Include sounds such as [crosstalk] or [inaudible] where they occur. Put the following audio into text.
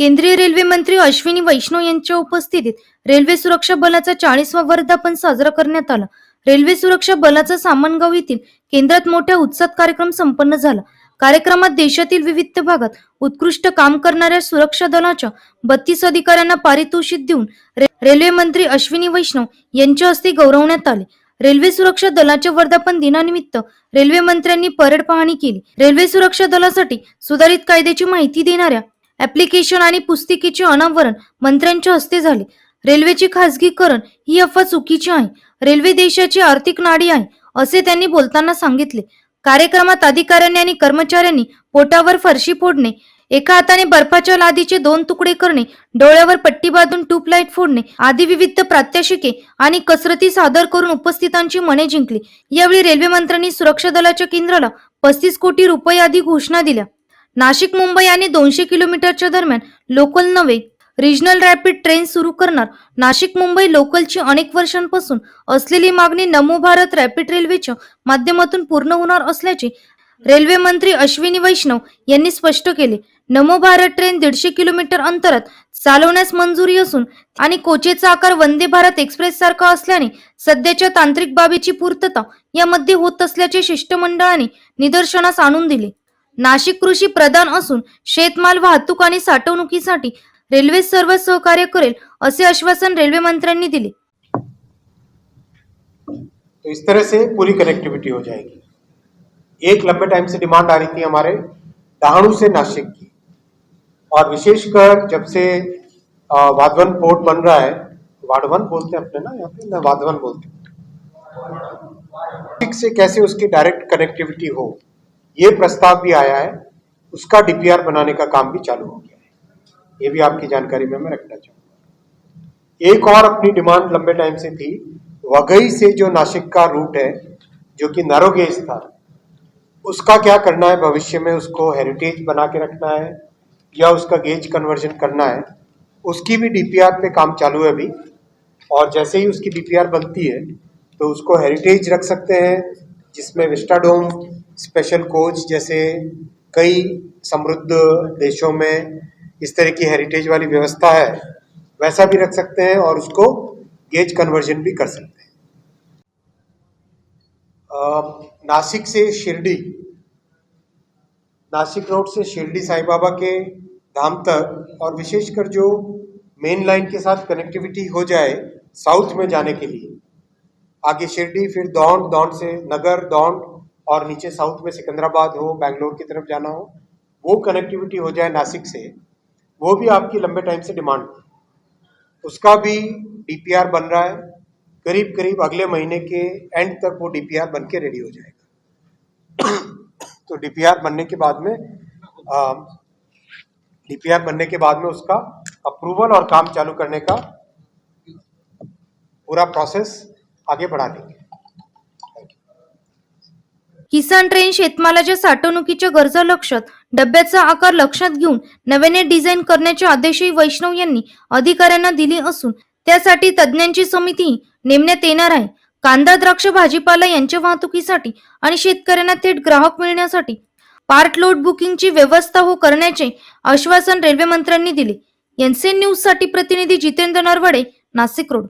केंद्रीय रेल्वे मंत्री अश्विनी वैष्णव यांच्या उपस्थितीत रेल्वे सुरक्षा बलाचा चाळीसवा वर्धापन साजरा करण्यात आला. रेल्वे सुरक्षा बलाचा सामनगाव येथील केंद्रात मोठ्या उत्साहात कार्यक्रम संपन्न झाला. कार्यक्रमात देशातील विविध भागात उत्कृष्ट काम करणाऱ्या सुरक्षा दलाच्या बत्तीस अधिकाऱ्यांना पारितोषिक देऊन रे- रेल्वे मंत्री अश्विनी वैष्णव यांच्या हस्ते गौरवण्यात आले. रेल्वे सुरक्षा दलाच्या वर्धापन दिनानिमित्त रेल्वे मंत्र्यांनी परेड पाहणी केली. रेल्वे सुरक्षा दलासाठी सुधारित कायद्याची माहिती देणाऱ्या ऍप्लिकेशन आणि पुस्तिकेचे अनावरण मंत्र्यांच्या हस्ते झाले. रेल्वेचे खासगीकरण ही अफवा चुकीची आहे. रेल्वे देशाची आर्थिक नाडी आहे असे त्यांनी बोलताना सांगितले. कार्यक्रमात अधिकाऱ्यांनी आणि कर्मचाऱ्यांनी पोटावर फरशी फोडणे एका हाताने बर्फाच्या लादीचे दोन तुकडे करणे डोळ्यावर पट्टी बांधून ट्यूबलाईट फोडणे आदी विविध प्रात्यक्षिके आणि कसरती सादर करून उपस्थितांची मने जिंकली. यावेळी रेल्वे मंत्र्यांनी सुरक्षा दलाच्या केंद्राला पस्तीस कोटी रुपये आदी घोषणा दिल्या. नाशिक मुंबई आणि दोनशे किलोमीटरच्या दरम्यान लोकल नव्हे रिजनल रॅपिड ट्रेन सुरू करणार. नाशिक मुंबई लोकलची अनेक वर्षांपासून असलेली मागणी नमो भारत रॅपिड रेल्वेच्या माध्यमातून पूर्ण होणार असल्याचे रेल्वे मंत्री अश्विनी वैष्णव यांनी स्पष्ट केले. नमो भारत ट्रेन दीडशे किलोमीटर अंतरात चालवण्यास मंजुरी असून आणि कोचेचा आकार वंदे भारत एक्सप्रेस सारखा असल्याने सध्याच्या तांत्रिक बाबीची पूर्तता यामध्ये होत असल्याचे शिष्टमंडळाने निदर्शनास आणून दिले. नाशिक कृषी प्रधान असून शेतमाल वाहतूक आणि साठवणुकीसाठी रेल्वे सर्व सहकार्य करेल असे आश्वासन रेल्वे मंत्र्यांनी दिले. तो इस तरह से पूरी कनेक्टिविटी हो जाएगी। एक लंबे टाइम से डिमांड आ रही थी हमारे डहाणू से नासिक की। और विशेषकर जब से वाधवन पोर्ट बन रहा है वाडवन बोलते हैं अपने ना यहाँ पे ना वाधवन बोलते हैं। से कैसे उसकी डायरेक्ट कनेक्टिविटी हो? ये प्रस्ताव भी आया है, उसका डीपीआर बनाने का काम भी चालू हो गया है। ये भी आपकी जानकारी में मैं रखना चाहूँगा। एक और अपनी डिमांड लंबे टाइम से थी वगई से जो नासिक का रूट है, जो कि नरोगेज था उसका क्या करना है, भविष्य में उसको हेरिटेज बना के रखना है, या उसका गेज कन्वर्जन करना है, उसकी भी डीपीआर पे काम चालू है अभी, और जैसे ही उसकी डीपीआर बनती है तो उसको हेरिटेज रख सकते हैं, जिसमें विस्टाडोम स्पेशल कोच जैसे कई समृद्ध देशों में इस तरह की हेरिटेज वाली व्यवस्था है, वैसा भी रख सकते हैं और उसको गेज कन्वर्जन भी कर सकते हैं। नासिक से शिरडी, नासिक रोड से शिरडी साईं बाबा के धाम तक और विशेषकर जो मेन लाइन के साथ कनेक्टिविटी हो जाए साउथ में जाने के लिए, आगे शिरडी, फिर दौंड दौंड से नगर, दौंड और नीचे साउथ में सिकंदराबाद हो, बेंगलोर की तरफ़ जाना हो, वो कनेक्टिविटी हो जाए नासिक से, वो भी आपकी लंबे टाइम से डिमांड थी उसका भी डीपीआर बन रहा है करीब करीब अगले महीने के एंड तक वो डीपीआर बन के रेडी हो जाएगा। [coughs] तो डीपीआर बनने के बाद में डीपीआर बनने के बाद में उसका अप्रूवल और काम चालू करने का पूरा प्रोसेस आगे बढ़ा देंगे। किसान ट्रेन शेतमालाच्या साठवणुकीच्या गरजा लक्षात डब्याचा आकार लक्षात घेऊन नव्याने डिझाईन करण्याचे आदेशही वैष्णव यांनी अधिकाऱ्यांना दिले असून त्यासाठी तज्ज्ञांची समिती नेमण्यात येणार आहे. कांदा द्राक्ष भाजीपाला यांच्या वाहतुकीसाठी आणि शेतकऱ्यांना थेट ग्राहक मिळण्यासाठी पार्ट लोड बुकिंगची व्यवस्था हो करण्याचे आश्वासन रेल्वे मंत्र्यांनी दिले. एनसीएन न्यूजसाठी प्रतिनिधी जितेंद्र नरवडे नाशिक रोड.